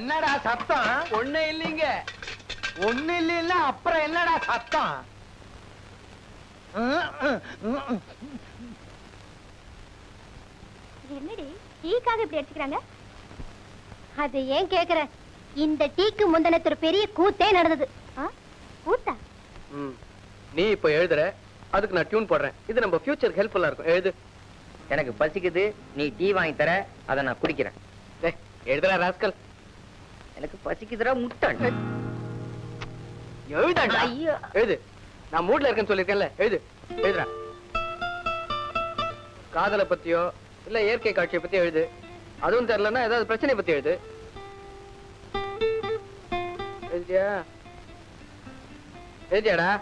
என்னடா சத்தம்? ஒண்ணு இல்லைங்க. ஒண்ணு இல்ல அப்புறம் என்னடா சத்தம். என்னடி டீக்காக இப்படி அடிச்சுக்கிறாங்க? அது ஏன் கேக்குற? இந்த டீக்கு முந்தினத்து ஒரு பெரிய கூத்தே நடந்தது? கூத்தா. நீ இப்ப எழுதுற. அதுக்கு நான் டியூன் போடுறேன். இது நம்ம ஃபியூச்சருக்கு ஹெல்ப்ஃபுல்லா இருக்கும். எழுது. எனக்கு பசிக்குது. நீ டீ வாங்கி தர. அதை நான் குடிக்கிறேன். டேய், எழுதுடா ராஸ்கல் எனக்கு பசிக்குதுடா முட்டாள். எழுதாண்டா? ஐயோ. எழுது. நான் மூட்ல இருக்கேன்னு சொல்லிருக்கேன்ல எழுது. எழுதுடா. காதலை பத்தியோ இல்ல இயற்கை காட்சியை பத்தி எழுது. அதுவும் தெரியலன்னா ஏதாவது பிரச்சனை பத்தி எழுது. எழுதியா? எழுதியாடா.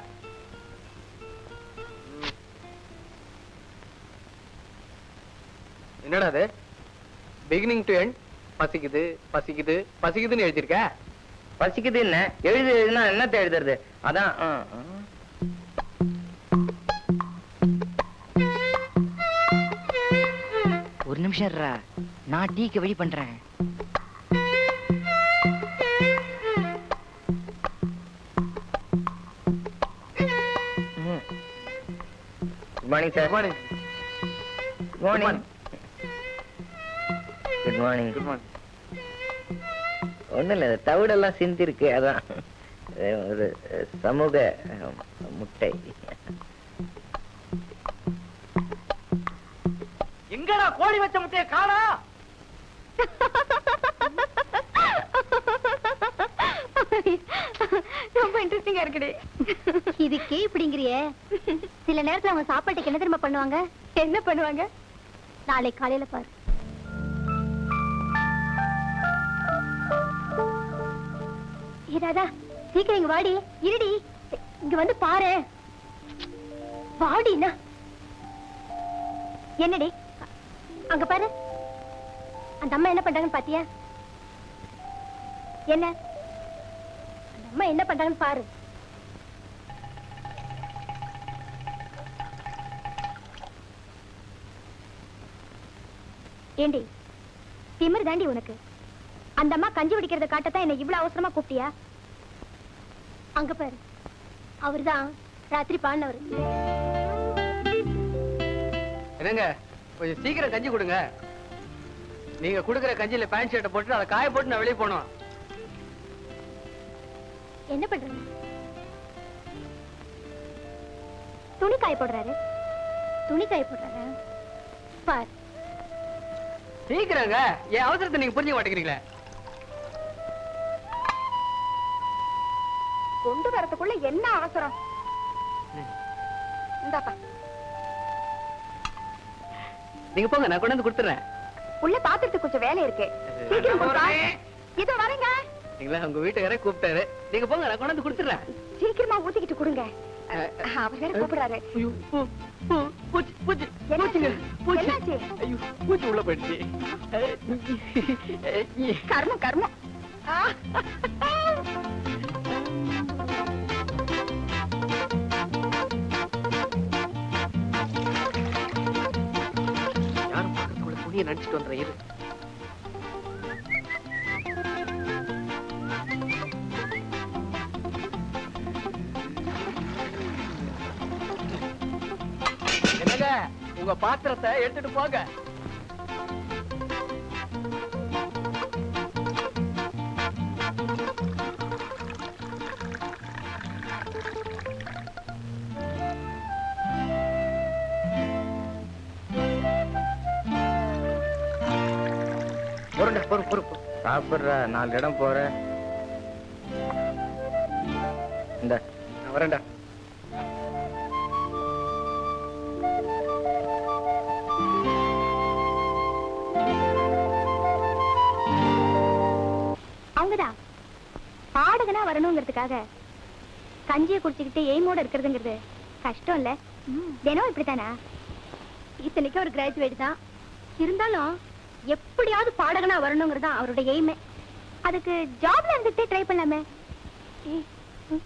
என்னடா அது? பிகினிங் டு எண்ட் பசிக்குது பசிக்குது பசிக்குதுன்னு எழுதியிருக்க? பசிக்குது என்ன? எழுது எழுதுனா என்னத்த எழுதுறது அதான். ஒரு நிமிஷம். நான் டீக்கு வழி பண்றேன். Good morning sir morning good morning good morning good morning ஒண்ணும் இல்ல தவிடெல்லாம் சிந்திருக்கு அதான். அது ஒரு சமூக முட்டை. எங்கடா கோழி வச்ச முட்டைய காணா? ரொம்ப இன்ட்ரெஸ்டிங்கா இருக்குடி. இதுக்கே இப்படிங்கிறியே. சில நேரத்துல அவங்க சாப்பாட்டுக்கு என்ன திரும்ப பண்ணுவாங்க? என்ன பண்ணுவாங்க? நாளை காலையில பாரு. ராதா சீக்கிரம் இங்க வாடி. இருடி. இங்க வந்து பாரு. வாடினா. என்னடி? அங்க பாரு. அந்த அம்மா என்ன பண்றாங்கன்னு பாத்தியா? என்ன? அந்த அம்மா என்ன பண்றாங்கன்னு பாரு. ஏண்டி திமிரு தாண்டி உனக்கு. அந்த அம்மா கஞ்சி குடிக்கிறத காட்டத்தான் என்ன இவ்வளவு அவசரமா கூப்பிட்டியா? அங்க பாரு. அவர்தான் ராத்திரி பாடினவர். என்னங்க கொஞ்சம் சீக்கிரம் கஞ்சி கொடுங்க. நீங்க குடுக்குற கஞ்சியில பேண்ட் ஷர்ட்டை போட்டு அதை காய போட்டு நான் வெளியே போனோம் என்ன பண்றது? துணி காய போடுறாரு. துணி காய போடுறாரு. பார். சீக்கிரங்க என் அவசரத்தை நீங்க புரிஞ்சுக்க மாட்டேங்கிறீங்களே. கொண்டு வரதுக்குள்ள என்ன அவசரம்? இந்தாப்பா. நீங்க போங்க நான் கொண்டு வந்து கொடுத்துறேன். உள்ள பாத்திரத்துக்கு கொஞ்சம் வேலை இருக்கு. சீக்கிரம் கொடுப்பா. இதோ வரேங்க. நீங்களா உங்க வீட்டுக்காரே கூப்பிட்டாரு. நீங்க போங்க நான் கொண்டு வந்து கொடுத்துறேன். சீக்கிரமா ஊத்திக்கிட்டு கொடுங்க. அவர் வேற கூப்பிடுறாரு. ஐயோ, பூ, உங்க பாத்திரத்தை எடுத்துட்டு போங்க. சாப்பிடுறா நாலு இடம் போற இந்த வரேன்டா. அவங்கதான் பாடகனா வரணுங்கிறதுக்காக கஞ்சியை குடிச்சுக்கிட்டு எய்மோட இருக்கிறதுங்கிறது கஷ்டம் இல்ல தினம் இப்படித்தானா? இத்தனைக்கும் ஒரு கிராஜுவேட் தான். இருந்தாலும் எப்படியாவது பாடகனா வரணுங்கிறது அவருடைய எய்மே அதுக்கு ஜாப்ல இருந்துட்டே ட்ரை பண்ணலாமே. ஏய், ம்.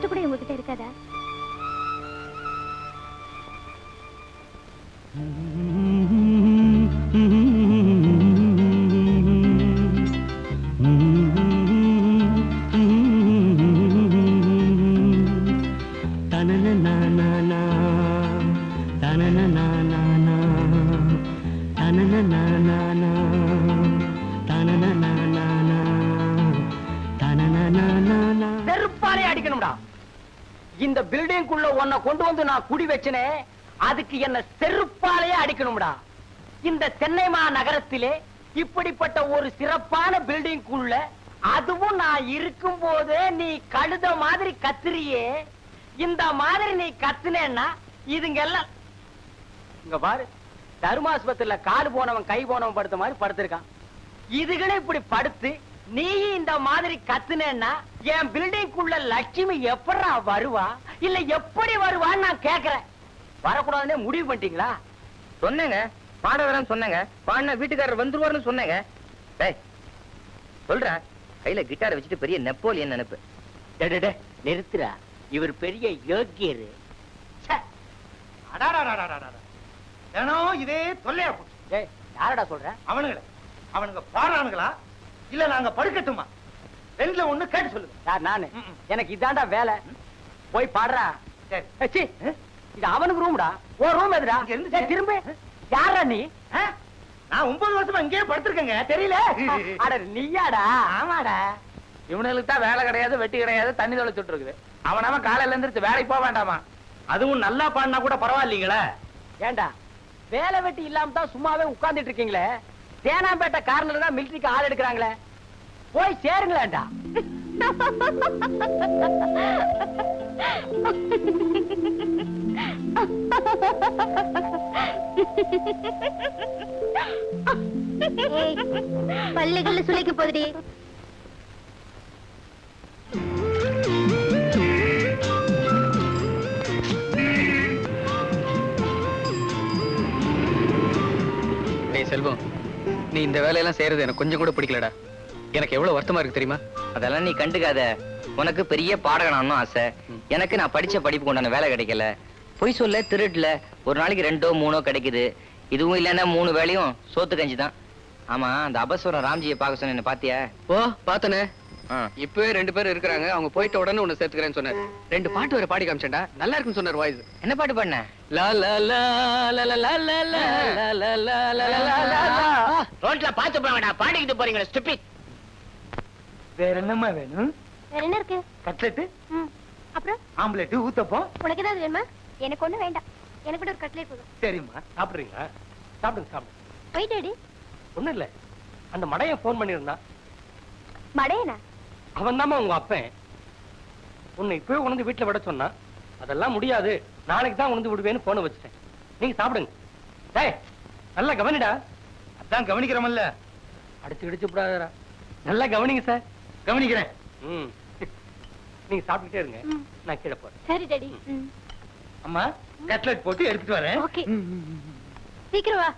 பத்து கூட உங்ககிட்ட இருக்காதா வெறுப்பாலே அடிக்கணும்டா இந்த பில்டிங்குள்ள உன்னை கொண்டு வந்து நான் குடி வச்சனே அதுக்கு என்ன செருப்பாலேயே அடிக்கணும்டா. இந்த சென்னை மாநகரத்திலே இப்படிப்பட்ட ஒரு சிறப்பான பில்டிங்குள்ள அதுவும் நான் இருக்கும் போதே நீ கழுத மாதிரி கத்துறியே. இந்த மாதிரி நீ கத்துனேன்னா இதுங்க எல்லாம் இங்க பாரு தர்மாஸ்பத்திரியில காடு போனவன் கை போனவன் படுத்த மாதிரி படுத்திருக்கான். இதுகளே இப்படி படுத்து நீ இந்த மாதிரி கத்துனேன்னா என் பில்டிங்குள்ள லட்சுமி எப்படா வருவா? இல்ல எப்படி வருவான்னு நான் கேக்குறேன். வரக்கூடாதுன்னே முடிவு பண்ணிட்டீங்களா? சொன்னேங்க. பாட வரேன்னு சொன்னேங்க. பாடினா வீட்டுக்காரர் வந்துருவாருன்னு சொன்னேங்க. டேய் சொல்றேன் கையில கிட்டாரை வச்சுட்டு பெரிய நெப்போலியன் நினைப்பு. டேய், டேய், டேய், நிறுத்துடா. இவர் பெரிய யோக்கியரு இதே தொல்லையா போச்சு. டேய், யாரடா சொல்ற? அவனுங்களே. அவனுங்க பாடுறானுங்களா? இல்ல நாங்க படுக்கட்டுமா? ரெண்டுல ஒண்ணு கேட்டு சொல்லுங்க. யார் நானு. எனக்கு இதான்டா வேலை. போய் பாடுறா. சரி. இது அவனுக்கு ரூம்டா ஓ ரூம் எதுடா? இருந்து திரும்ப. யாரா நீ? நான் ஒன்பது வருஷமா இங்கேயே படுத்திருக்கேங்க. தெரியல. அட நீயாடா? ஆமாடா. இவனுக்கு தான் வேலை கிடையாது வெட்டி கிடையாது தண்ணி தொலைச்சுட்டு இருக்குது அவனாம காலையில எந்திரிச்சு வேலைக்கு போக வேண்டாமா? அதுவும் நல்லா பாடினா கூட பரவாயில்லைங்களே. ஏண்டா? வேலை வெட்டி இல்லாம தான் சும்மாவே உட்கார்ந்துட்டு இருக்கீங்களே? தேனாம்பேட்டை காரணம் தான் மிலிட்டரிக்கு ஆள் எடுக்கிறாங்களே. போய் சேருங்களேண்டா. பள்ளிகள் சுளைக்கு போகுது நீ இந்த வேலையெல்லாம் செய்யறது எனக்கு கொஞ்சம் கூட பிடிக்கலடா. எனக்கு எவ்வளவு வருத்தமா இருக்கு தெரியுமா? அதெல்லாம் நீ கண்டுக்காத. உனக்கு பெரிய பாடகனானும் ஆசை. எனக்கு நான் படிச்ச படிப்புக்கு உண்டான வேலை கிடைக்கல. பொய் சொல்ல திருட்டுல ஒரு நாளைக்கு ரெண்டோ மூணோ கிடைக்குது. இதுவும் இல்லைன்னா மூணு வேலையும் சோத்து கஞ்சி தான். ஆமா அந்த அபஸ்வரம் ராம்ஜியை பார்க்க சொன்ன பாத்தியா? ஓ பாத்தனே ஆ. இப்பவே ரெண்டு பேர் இருக்கிறாங்க அவங்க போயிட்ட உடனே உன்னை சேர்த்துக்கிறேன்னு சொன்னார் ரெண்டு பாட்டு வர பாடி காமிச்சேன்டா நல்லா இருக்குன்னு சொன்னார் வாய்ஸ் என்ன பாட்டு பண்ண லா லா லா லா லா லா லா லா லா லா லா லா லா லா லா. ரோட்ல பாத்து போங்கடா பாடிக்கிட்டு போறீங்களா ஸ்டூபிட் வேற என்னம்மா வேணும் வேற என்ன இருக்கு கட்லெட்டு ம், அப்புறம் ஆம்லெட் ஊத்தப்பம் உனக்கு ஏதாவது வேணுமா எனக்கு ஒண்ணும் வேண்டாம் எனக்கு கூட ஒரு கட்லேட் போதும் சரிம்மா சாப்பிடுறீங்களா சாப்பிடுங்க சாப்பிடுங்க போயிட்டேடி ஒண்ணும் இல்ல அந்த மடையன் போன் பண்ணியிருந்தான் மடையனா அவன் உங்க அப்பன். உன்னை இப்பவே உணர்ந்து வீட்டுல விட சொன்னான் அதெல்லாம் முடியாது. நாளைக்கு தான் உணர்ந்து விடுவேன்னு போன வச்சுட்டேன். நீங்க சாப்பிடுங்க. டேய் நல்லா கவனிடா. அதான் கவனிக்கிறோமல்ல. அடிச்சு கிடிச்சு விடாதடா. நல்லா கவனிங்க சார். கவனிக்கிறேன். ம். நீங்க சாப்பிட்டுட்டே இருங்க. நான் கீழே போறேன். சரி டாடி. ம், அம்மா கட்லெட் போட்டு எடுத்துட்டு வரேன். ஓகே. சீக்கிரம் வா.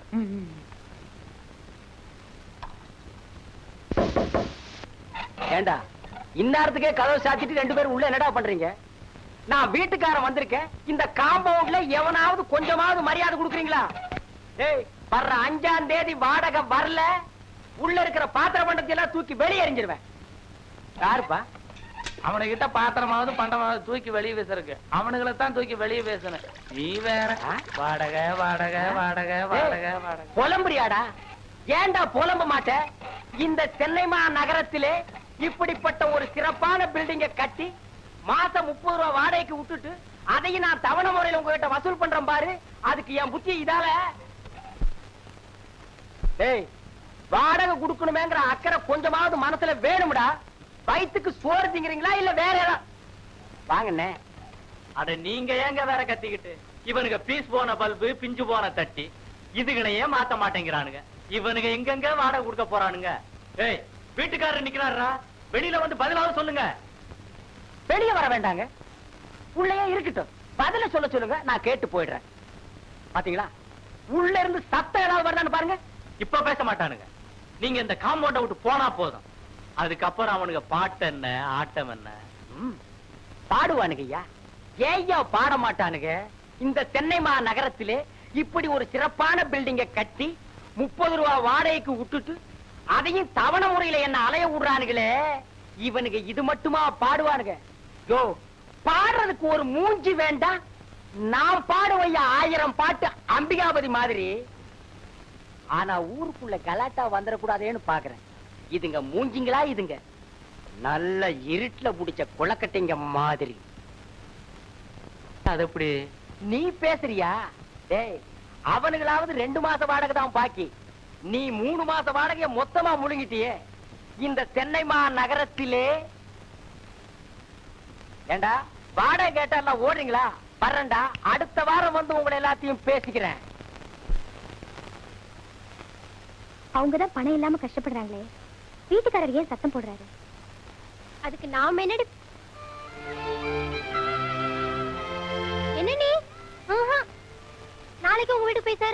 ஏண்டா? இந்நேரத்துக்கே கதவு சாத்திட்டு ரெண்டு பேரும் உள்ள என்னடா பண்றீங்க? நான் வீட்டுக்காரன் வந்திருக்கேன். இந்த காம்பவுண்ட்ல எவனாவது கொஞ்சமாவது மரியாதை கொடுக்குறீங்களா? ஏய் வர்ற அஞ்சாம் தேதி வாடகை வரல. உள்ள இருக்கிற பாத்திர பண்டத்தை எல்லாம் தூக்கி வெளியே எறிஞ்சிருவேன். யாருப்பா? அவனுகிட்ட பாத்திரமாவது பண்டமாவது தூக்கி வெளியே பேசுறதுக்கு அவனுங்களை தான் தூக்கி வெளியே பேசணும் நீ வேற? வாடகை வாடகை வாடகை வாடகை வாடகை. புலம்புறியாடா? ஏன்டா புலம்ப மாட்ட? இந்த சென்னை நகரத்திலே இப்படிப்பட்ட ஒரு சிறப்பான பில்டிங்க கட்டி மாசம் முப்பது ரூபா வாடகைக்கு விட்டுட்டு அதையும் நான் தவணை முறையில உங்ககிட்ட வசூல் பண்றேன் பாரு. அதுக்கு என் புத்தி இதால. டேய் வாடகை கொடுக்கணுமேங்கிற அக்கறை கொஞ்சமாவது மனசுல வேணும்டா. வயிற்றுக்கு சோறு திங்கிறீங்களா இல்ல வேற ஏதாவது வாங்கண்ணே. அட நீங்க ஏங்க வேற கத்திக்கிட்டு? இவனுங்க பீஸ் போன பல்பு பிஞ்சு போன தட்டி. இதுகளையே மாத்த மாட்டேங்கிறானுங்க. இவனுங்க எங்கெங்க வாடகை கொடுக்க போறானுங்க? ஏய் வீட்டுக்காரர் நிக்கிறாரா வெளியில வந்து பதிலாவது சொல்லுங்க. வெளியே வர வேண்டாங்க. உள்ளே இருக்கட்டும். பதில சொல்ல சொல்லுங்க நான் கேட்டு போயிடுறேன். பாத்தீங்களா? உள்ள இருந்து சத்தம் ஏதாவது வருதான்னு பாருங்க. இப்ப பேச மாட்டானுங்க. நீங்க இந்த காம்பவுண்ட விட்டு போனா போதும். அதுக்கப்புறம் அவனுங்க பாட்டு என்ன ஆட்டம் என்ன? பாடுவானுங்க ஐயா. ஏய்யா பாட மாட்டானுங்க? இந்த தென்னைமா நகரத்திலே இப்படி ஒரு சிறப்பான பில்டிங்க கட்டி முப்பது ரூபா வாடகைக்கு விட்டுட்டு அதையும் தவணை முறையில என்ன அலைய விடுறானுங்களே? இவனுங்க இது மட்டுமா பாடுவானுங்க? யோ பாடுறதுக்கு ஒரு மூஞ்சி வேண்டாம் நான் பாடுவையா ஆயிரம் பாட்டு அம்பிகாபதி மாதிரி? ஆனா ஊருக்குள்ள கலாட்டா வந்துடக்கூடாதேன்னு பாக்குறேன். இதுங்க மூஞ்சிங்களா இதுங்க? நல்ல இருட்டுல புடிச்ச குளக்கட்டைங்க மாதிரி. அது எப்படி? நீ பேசுறியா? டேய் அவனுங்களாவது ரெண்டு மாச வாடகை தான் பாக்கி. நீ மூணு மாச வாடகைய மொத்தமா முழுங்கிட்டியே. இந்த தென்னைமா நகரத்திலே ஏண்டா வாடகை கேட்டா ஓடுறீங்களா? வர்றேன்டா அடுத்த வாரம் வந்து உங்களை எல்லாத்தையும் பேசிக்கிறேன். அவங்கதான் பணம் இல்லாம கஷ்டப்படுறாங்களே. வீட்டுக்காரர் ஏன் சத்தம் போடுறாரு? அதுக்கு நாம என்னடி என்ன நீ? நாளைக்கு உங்க வீட்டுக்கு போய் சார்.